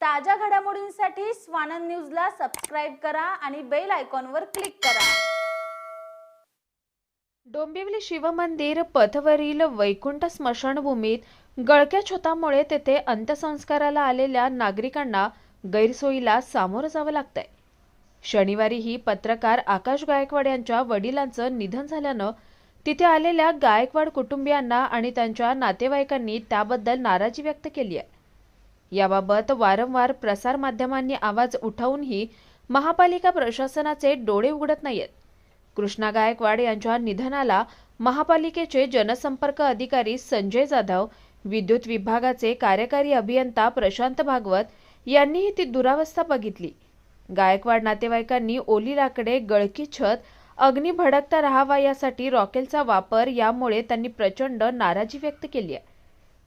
ताज्या घडामोडींसाठी स्वानंद न्यूजला सबस्क्राईब करा आणि बेल आयकॉनवर क्लिक करा. डोंबिवली शिवमंदिर पथवरील वैकुंठ स्मशानभूमीत गळक्या छतामुळे तेथे अंत्यसंस्काराला आलेल्या नागरिकांना गैरसोयीला सामोरं जावं लागतंय. शनिवारी ही पत्रकार आकाश गायकवाड यांच्या वडिलांचं निधन झाल्यानं तिथे आलेल्या गायकवाड कुटुंबियांना आणि त्यांच्या नातेवाईकांनी त्याबद्दल नाराजी व्यक्त केली आहे. याबाबत वारंवार प्रसारमाध्यमांनी आवाज उठवूनही महापालिका प्रशासनाचे डोळे उघडत नाहीत कृष्णा गायकवाड यांच्या निधनाला महापालिकेचे जनसंपर्क अधिकारी संजय जाधव विद्युत विभागाचे कार्यकारी अभियंता प्रशांत भागवत यांनीही ती दुरावस्था बघितली. गायकवाड नातेवाईकांनी ओली लाकडे गळकी छत अग्नी भडकता राहावा यासाठी रॉकेलचा वापर यामुळे त्यांनी प्रचंड नाराजी व्यक्त केली आहे.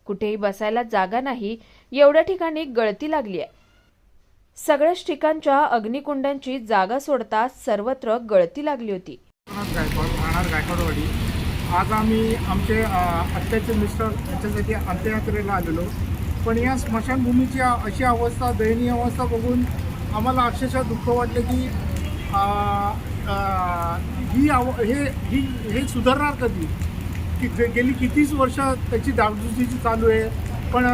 कुठेही बसायला जागा नाही एवढ्या ठिकाणी गळती लागली आहे. सगळ्याच ठिकाणच्या अग्निकुंडांची जागा सोडता सर्वत्र गळती लागली होती. राहणार गायकवाडवाडी. आज आम्ही आमचे अ, आत्याचे मिस्टर यांच्यासाठी अंत्ययात्रेला आलेलो. पण या स्मशानभूमीची अशी अवस्था दयनीय अवस्था बघून आम्हाला अक्षरशः दुःख वाटलं की आ, आ, ही आव हे ही हे सुधारणार कधी? की गेली कितीच वर्ष त्याची डागडुजीची चालू आहे पण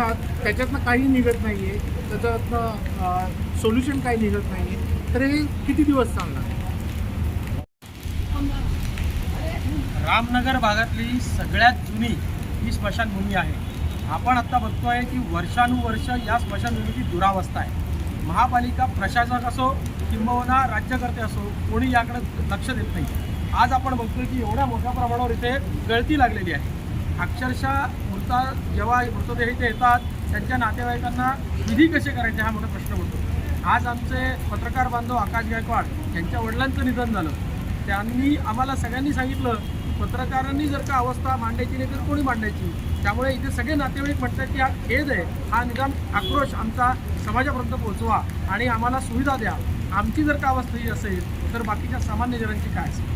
त्याच्यातनं काही निघत नाही आहे त्याच्यातनं सोल्युशन काही निघत नाही आहे तर हे किती दिवस चालणार? रामनगर भागातली सगळ्यात जुनी ही स्मशानभूमी आहे. आपण आत्ता बघतोय की वर्षानुवर्ष या स्मशानभूमीची दुरावस्था आहे. महापालिका प्रशासक असो किंबहुना राज्यकर्ते असो कोणी याकडे लक्ष देत नाही आज आपण बघतोय की एवढ्या मोठ्या प्रमाणावर इथे गळती लागलेली आहे. अक्षरशः मृता जेव्हा मृतदेह इथे येतात त्यांच्या नातेवाईकांना विधी कसे करायचे हा मोठा प्रश्न होतो आज आमचे पत्रकार बांधव आकाश गायकवाड यांच्या वडिलांचं निधन झालं. त्यांनी आम्हाला सगळ्यांनी सांगितलं पत्रकारांनी जर का अवस्था मांडायची नाही तर कोणी मांडायची? त्यामुळे इथे सगळे नातेवाईक म्हणतात की हा खेद आहे. हा निदान आक्रोश आमचा समाजापर्यंत पोहोचवा आणि आम्हाला सुविधा द्या. आमची जर का अवस्था ही असेल तर बाकीच्या सामान्य जणांची काय असेल?